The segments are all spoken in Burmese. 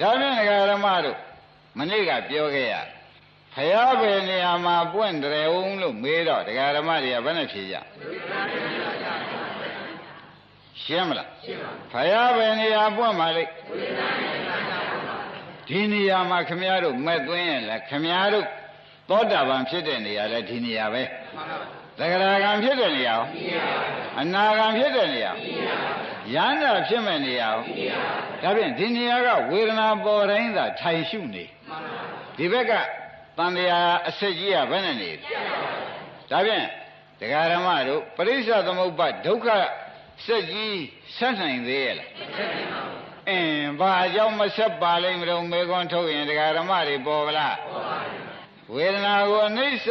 ဒါဖြင့်ဒကာရမတို့မနေ့ကပြောခဲ့ရဖယားပဲနေရာမှာပွင့်တယ်ဦးလို့မေးတော့ဒကာရမတွေကဘယ်နဲ့ဖြေကြရှင်းမလားရှင်းပါဖယားပဲနေရာပွင့်ပါလိမ့်ဒီနေရာမှာခမည်းတော်မဲ့သွင်းရင်လည်းခမည်းတော်သောတာပန်ဖြစ်တဲ့နေရာလည်းဒီနေရာပဲ သက္ကရာကံဖြစ်တဲ့နေရာရောအနာကံဖြစ်တဲ့နေရာရဟန္တာဖြစ်မဲ့နေရာရောဒါဖြင့်ဒီနေရာကဝေဒနာပေါ်တိုင်းသာထိုင်ရှုနေဒီဘက်ကတန်တရားအစစ်ကြီးကဘယ်နဲ့နေဒါဖြင့်တရားဓမ္မတို့ပရိစ္ဆသမုပ္ပါဒုက္ခစက်ကြီးဆက်နိုင်သေးရဲ့လားအင်းဘာအကြောင်းမဆက်ပါလိမ့်မလို့မေခွန်းထုတ်ရင်တရားဓမ္မတွေပေါ်ဗလားပေါ်ပါဘူးဝေဒနာကိုအနိစ္စ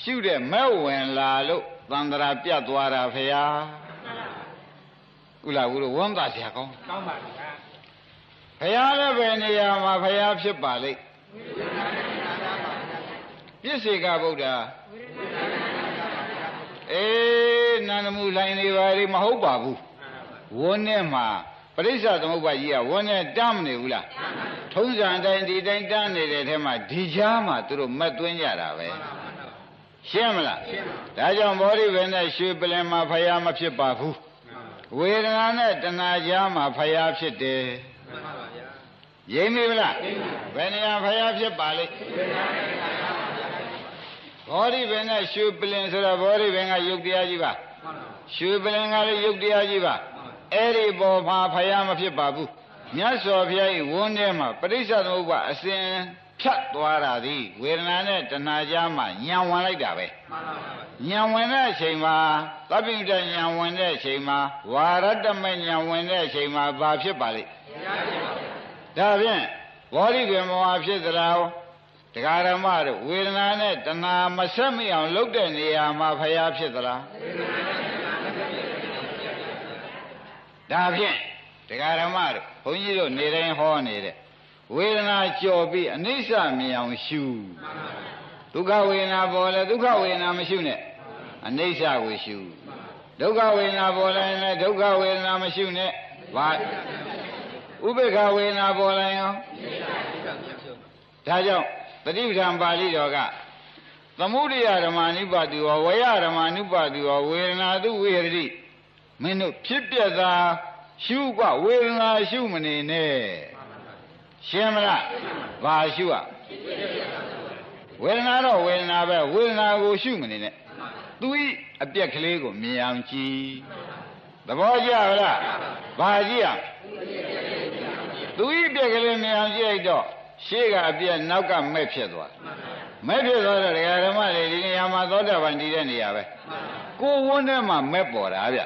ရှုတဲ့မဲ့ဝင်လာလို့သန္တရာပြတ်သွားတာဖေဟာဥလာဘူးလို့ဝမ်းသာစရာကောင်းကောင်းပါဗျာဖရာလည်းပဲနေရာမှာဖရာဖြစ်ပါလိမ့်ပြစ္ဆေကဗုဒ္ဓအေးနန္ဒမူလိုင်းနေပါလိမဟုတ်ပါဘူးဝန်းနဲ့မှာပရိစ္ဆသမုပ္ပါကြီးကဝန်းနဲ့တမ်းမနေဘူးလားထုံးစံတိုင်းဒီတိုင်းတမ်းနေတဲ့ထဲမှာဒီကြားမှာသူတို့မက်သွင်းကြတာပဲ ရှင်းမလားဒါကြောင့်ဘောဓိဘယ်နဲ့ရွှေပလင်မှာဖရာမဖြစ်ပါဘူးဝေဒနာနဲ့တဏှာကြားမှာဖရာဖြစ်တယ်မှန်ပါပါဗျာရိမ့်ပြီဗလားဘယ်နေရာဖယားဖြစ်ပါလိမ့်ဘောဓိပင်နဲ့ရွှေပလင်ဆိုတာဘောဓိပင်ကယုတ်တရားကြီးပါမှန်ပါပါရွှေပလင်ကလည်းယုတ်တရားကြီးပါအဲ့ဒီပေါ်မှာဖယားမဖြစ်ပါဘူးမြတ်စွာဘုရား၏ဝန်းထဲမှာပရိစ္ဆေသမုပ္ပါအစဉ် ဖြတ်သွားတာသည်ဝေဒနာနဲ့တဏှာကြားမှာညံဝင်လိုက်တာပဲမှန်ပါပါညံဝင်တဲ့အချိန်မှာသဗ္ဗိတညံဝင်တဲ့အချိန်မှာဝါရတမညံဝင်တဲ့အချိန်မှာဘာဖြစ်ပါလိမ့်ဒါဖြင့်ဘောဓိပင်မောဖြစ်သလားတရားဓမ္မတို့ဝေဒနာနဲ့တဏှာမဆက်မိအောင်လုပ်တဲ့နေရာမှာဖျားဖြစ်သလားဒါဖြင့်တရားဓမ္မတို့ဘုန်းကြီးတို့နေတိုင်းဟောနေတဲ့ ဝေဒနာကြော်ပြီးအနိစ္စမြင်အောင်ရှုဒုက္ခဝေဒနာပေါ်လဲဒုက္ခဝေဒနာမရှုနဲ့အနိစ္စကိုရှုဒုက္ခဝေဒနာပေါ်လဲလည်းဒုက္ခဝေဒနာမရှုနဲ့ဘာဥပေက္ခဝေဒနာပေါ်လာရင်ဒါကြောင့်တတိပဌံပါဠိတော်ကသမုဒိယဓမ္မာနုပါတိဝဝယဓမ္မာနုပါတိဝဝေဒနာတုဝေရတိမင်းတို့ဖြစ်ပြတာရှုကဝေဒနာရှုမနေနဲ့ ရှင်းမလားဘာရှုอ่ะဝေဒနာတော့ဝေဒနာပဲဝေဒနာကိုရှုမနေနဲ့သူဤအပြက်ကလေးကိုမြင်အောင်ကြည့်သဘောကျလားဘာကြည့်อ่ะ သူဤပြက်ကလေးမြင်အောင်ကြည့်လိုက်တော့ရှေ့ကအပြက်နောက်ကမဲ့ဖြစ်သွားမဲ့ဖြစ်သွားတော့ဒကာဓမ္မတွေဒီနေရာမှာသောတာပန်တည်တဲ့နေရာပဲကိုယ်ဝန်းထဲမှာမဲ့ပေါ်တာဗျ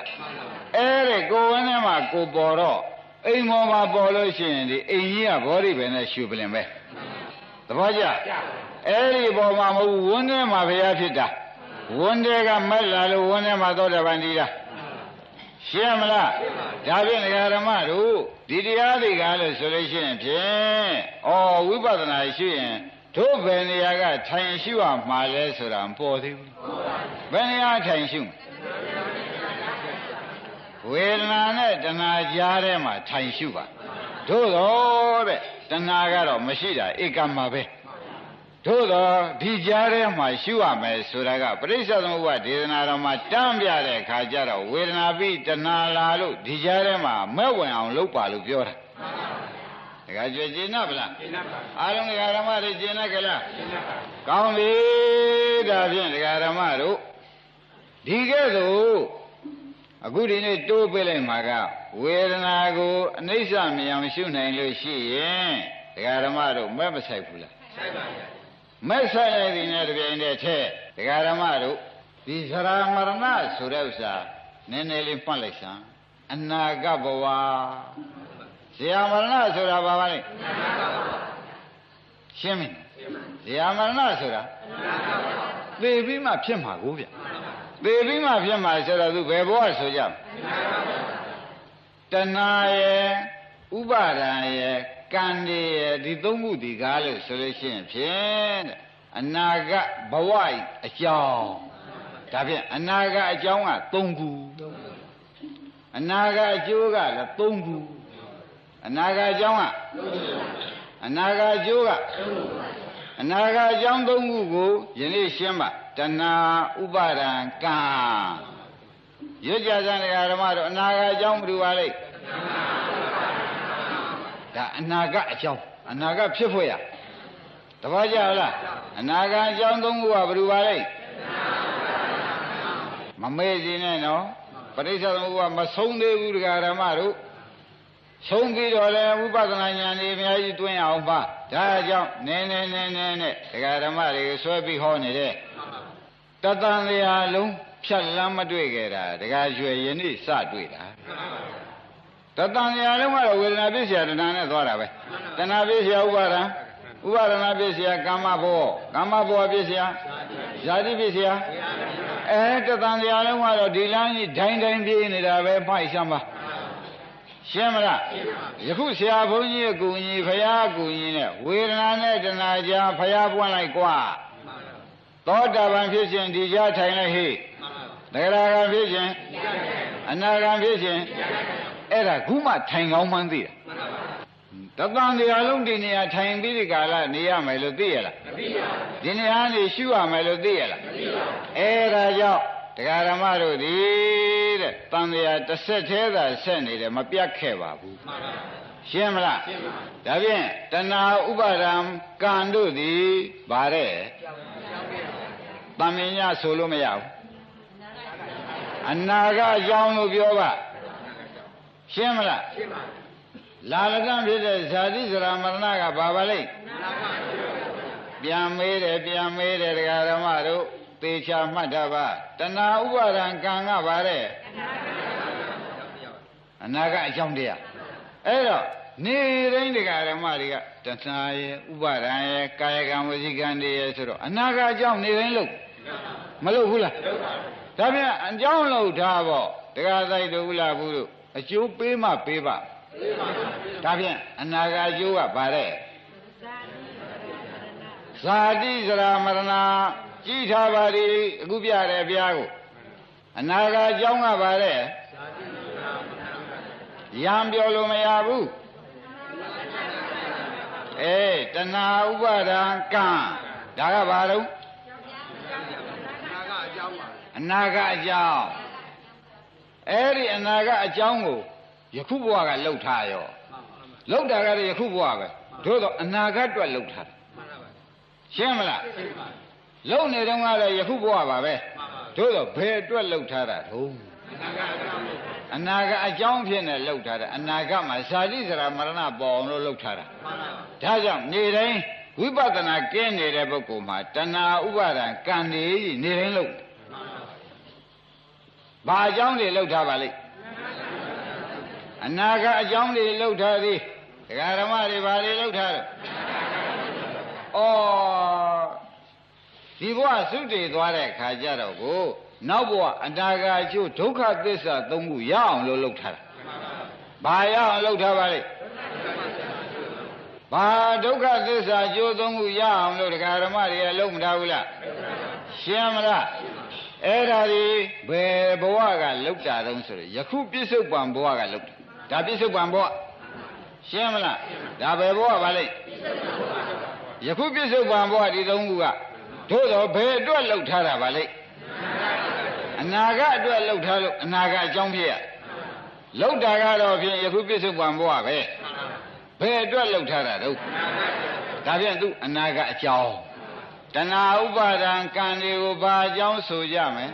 အဲ့ဒီကိုယ်ဝန်းထဲမှာကိုယ်ပေါ်တော့ အိမ်မော်မှာပေါ်လို့ရှိရင်ဒီအိမ်ကြီးကဘောဓိပဲနဲ့ရှူပလင်ပဲသဘောကျအဲ့ဒီပေါ်မှာမဟုတ်ဘူးဝန်းထဲမှာဘုရားဖြစ်တာဝန်းထဲကမဲ့လာလို့ဝန်းထဲမှာသောတာပန်တည်တာရှင်းမလားဒါဖြင့်ဒကာဓမ္မတို့ဒီတရားတွေကလို့ဆိုလို့ရှိရင်ဖြင့်ဩဝိပဿနာရှိရင်တို့ဘယ်နေရာကထိုင်ရှုရမှာလဲဆိုတာမပေါ်သေးဘူးဘယ်နေရာထိုင်ရှုမလဲ ဝေဒနာနဲ့တဏှာကြားထဲမှာထိုင်ရှုပါတို့တော့တဲ့တဏှာကတော့မရှိတာဧကမှာပဲတို့တော့ဒီကြားထဲမှာရှုရမယ်ဆိုတာကပရိစ္ဆေသမုပ္ပါဒေသနာတော်မှာတမ်းပြတဲ့အခါကျတော့ဝေဒနာပြီးတဏှာလာလို့ဒီကြားထဲမှာမဲ့ဝင်အောင်လုပ်ပါလို့ပြောတာတခါကြွကျင်နာဗလားရှင်းပါပါအားလုံးဒကာဓမ္မတွေကျင်နာကြလားရှင်းပါပါကောင်းပြီဒါဖြင့်ဒကာဓမ္မတို့ဒီကဲ့သို့ အခုဒီနေ့တိုးပေးလိုက်မှာကဝေဒနာကိုအနိစ္စမြင်အောင်ရှုနိုင်လို့ရှိရင်ဒကာဓမ္မတို့မဲ့မဆိုင်ဘူးလားဆိုင်ပါဗျာမဲ့ဆိုင်လိုက်သည်နဲ့တပြိုင်တည်းထဲဒကာဓမ္မတို့ဒီသရမရဏဆိုတဲ့ဥစ္စာနည်းနည်းလေးမှတ်လိုက်စမ်းအနာဂတ်ဘဝဇေယမရဏဆိုတာဘာပါလဲရှင်းပြီဇေယမရဏဆိုတာသေပြီးမှဖြစ်မှာကိုဗျ သေပြီးမှဖြစ်မှာဆိုတော့သူဘယ်ဘဝဆိုကြမလဲတဏှာရဲ့ဥပါဒံရဲ့ကံတွေရဲ့ဒီသုံးခုဒီကားလို့ဆိုလို့ရှိရင်ဖြင့်တဲ့အနာဂတ်ဘဝဤအကြောင်းဒါဖြင့်အနာဂတ်အကြောင်းက၃ခုအနာဂတ်အကျိုးကလည်း၃ခုအနာဂတ်အကြောင်းကအနာဂတ်ကျိုးကအနာဂတ်အကြောင်းသုံးခုကိုယနေ့ရှင်းပါ တဏှာဥပါဒံကံရွတ်ကြစံတရားဓမ္မတို့အနာဂတ်အကြောင်းဘယ်လိုပါလိမ့်ဒါအနာဂတ်အကြောင်းအနာဂတ်ဖြစ်ဖို့ရတပည့်ကြလားအနာဂတ်အကြောင်းသုံးခုကဘယ်လိုပါလိမ့်မမေ့စီနဲ့နော်ပရိစ္ဆေသမုပ္ပါမဆုံးသေးဘူးတရားဓမ္မတို့ဆုံးပြီးတော့လည်းဝိပဿနာဉာဏ်တွေအများကြီးတွင်းအောင်ပါဒါကြောင့်နည်းနည်းနည်းနည်းနဲ့တရားဓမ္မတွေဆွဲပြီးဟောနေတဲ့ တတန်တရားလုံးဖြတ်လမ်းမတွေ့ခဲ့တာတရားရွယ်ယနေ့စတွေ့တာတတန်တရားလုံးကတော့ဝေဒနာပြည့်စရာတဏှာနဲ့သွားတာပဲတဏှာပြည့်စရာဥပါဒံဥပါဒနာပြည့်စရာကာမဘောကာမဘောပြည့်စရာဇာတိပြည့်စရာအဲတတန်တရားလုံးကတော့ဒီလမ်းကြီးဒိုင်းဒိုင်းပြေးနေတာပဲဖိုက်ရှမ်းပါရှင်းမလားယခုဆရာဘုန်းကြီးအကူကြီးဖရာအကူကြီးနဲ့ဝေဒနာနဲ့တဏှာကြားဖရာပွင့်လိုက်กว่า သောတာပန်ဖြစ်ခြင်းဒီကြားထိုင်လိုက်ဟိတဂရကံဖြစ်ခြင်းအနာကံဖြစ်ခြင်းအဲ့ဒါခုမှထိုင်ကောင်းမှန်းသိတာတသံတရားလုံးဒီနေရာထိုင်ပြီးဒီကာလနေရမယ်လို့သိရလားမသိပါဘူးဒီနေရာနေရှုရမယ်လို့သိရလားမသိပါဘူးအဲ့ဒါကြောင့်တရားဓမ္မတို့ဒီတဲ့တန်တရားတစ်ဆက်သေးသာဆက်နေတယ်မပြတ်ခဲ့ပါဘူးမှန်ပါရှင်းမလားရှင်းပါဒါဖြင့်တဏှာဥပါဒံကံတို့သည်ဗါတဲ့ တမင်ညဆိုလို့မရဘူးအနာဂတ်အကြောင်းလို့ပြောပါရှင်းမလားရှင်းပါလာလကံဖြစ်တဲ့ဇာတိဇရာမရဏကဘာပါလိမ့်ပြန်မေးတယ်ပြန်မေးတယ်တရားဓမ္မတို့သေချာမှတ်တာပါတဏှာဥပါဒံကံကပါတဲ့အနာဂတ်အကြောင်းတရားအဲ့တော့နေတိုင်းတရားဓမ္မတွေကတဏှာရဲ့ဥပါဒံရဲ့ကာယကံဝစီကံတွေရဲ့ဆိုတော့အနာဂတ်အကြောင်းနေတိုင်းလို့ မလို့ဘူးလားဒါပြန်အကြောင်းလို့ထားပေါ့တရားဆိုင်တို့ဘူးလားဘူးတို့အကျိုးပေးမှပေးပါဒါဖြင့်အနာဂတ်အကျိုးကဗါတဲ့ဇာတိဇရာမရဏကြည်ထားပါလေအခုပြတယ်ဘုရားကိုအနာဂတ်အကြောင်းကဗါတဲ့ရံပြောလို့မရဘူးအေးတဏှာဥပါဒံကံဒါကဘာတော့ အနာဂတ်အကြောင်းအဲ့ဒီအနာဂတ်အကြောင်းကိုယခုဘဝကလှုပ်ထားရောလှုပ်တာကလည်းယခုဘဝပဲတို့တော့အနာဂတ်အတွက်လှုပ်ထားတယ်ရှင်းမလားလှုပ်နေတုန်းကလည်းယခုဘဝပါပဲတို့တော့ဘယ်အတွက်လှုပ်ထားတာတုံးအနာဂတ်အကြောင်းဖြစ်နေလှုပ်ထားတာအနာဂတ်မှာဇာတိဇရာမရဏပေါ်အောင်လို့လှုပ်ထားတာဒါကြောင့်နေတိုင်းဝိပဿနာကင်းနေတဲ့ပုဂ္ဂိုလ်မှာတဏှာဥပါဒံကံနေနေတိုင်းလှုပ် ဘာအကြောင်းတွေလှုပ်ထားပါလိမ့်အနာဂတ်အကြောင်းတွေလှုပ်ထားသည်ဒကာဓမ္မတွေဘာတွေလှုပ်ထားတော့ဩဒီဘဝသုတေသွားတဲ့ခါကျတော့ကိုနောက်ဘဝအနာဂတ်ကျိုးဒုက္ခသစ္စာသုံးခုရအောင်လို့လှုပ်ထားတာဘာရအောင်လှုပ်ထားပါလိမ့်ဘာဒုက္ခသစ္စာကျိုးသုံးခုရအောင်လို့ဒကာဓမ္မတွေကလှုပ်မထားဘူးလားရှင်းမလား အဲ့ဒါဒီဘယ်ဘဝကလှုပ်တာတုံးဆိုရယခုပြစ္ဆုတ်ပံဘဝကလှုပ်တာဒါပြစ္ဆုတ်ပံဘဝရှင်းမလားဒါဘယ်ဘဝပါလိမ့်ယခုပြစ္ဆုတ်ပံဘဝဒီသုံးခုကတို့တော့ဘယ်အတွက်လှုပ်ထားတာပါလိမ့်အနာဂတ်အတွက်လှုပ်ထားလို့အနာဂတ်အကြောင်းဖြစ်ရလှုပ်တာကတော့ဖြင့်ယခုပြစ္ဆုတ်ပံဘဝပဲဘယ်အတွက်လှုပ်ထားတာတော့ဒါဖြင့်သူအနာဂတ်အကြောင်း တဏှာဥပါဒံကံတွေကိုဘာအကြောင်းဆိုကြမလဲ